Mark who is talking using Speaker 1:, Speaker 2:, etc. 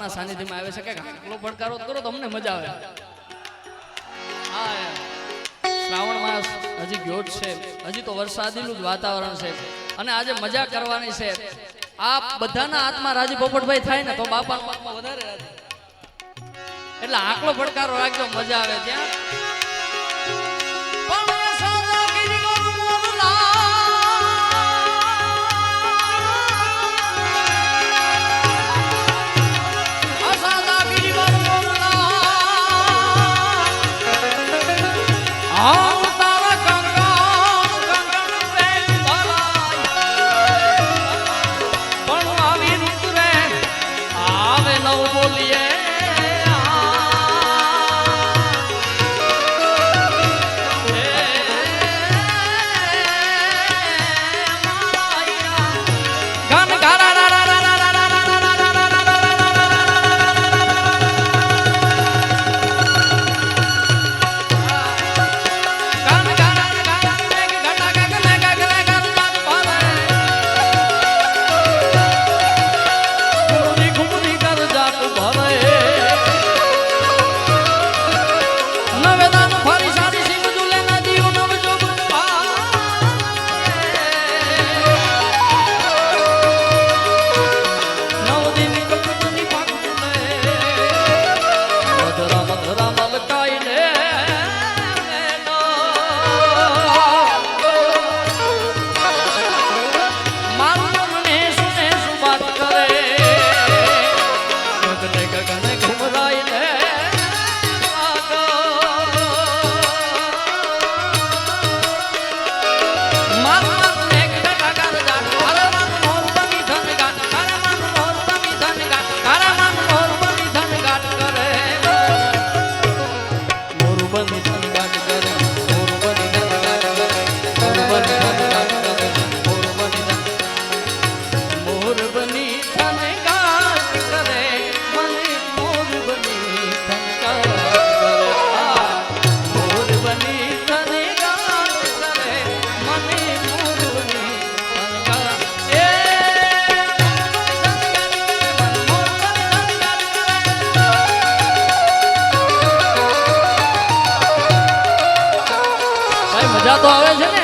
Speaker 1: બાપાના સાનિધ્યમાં આવે છે કે આટલો પડકારો કરો તો મજા આવે. શ્રાવણ માસ હજી ગયો છે. હજી તો વરસાદીનું જ વાતાવરણ છે. અને આજે મજા કરવાની છે. આ બધાના હાથમાં રાજી પોપટભાઈ થાય ને તો બાપાના હાથમાં વધારે રાજી. એટલે આકલો પડકારો રાખજો, મજા આવે. ત્યાં મજા તો આવે છે ને?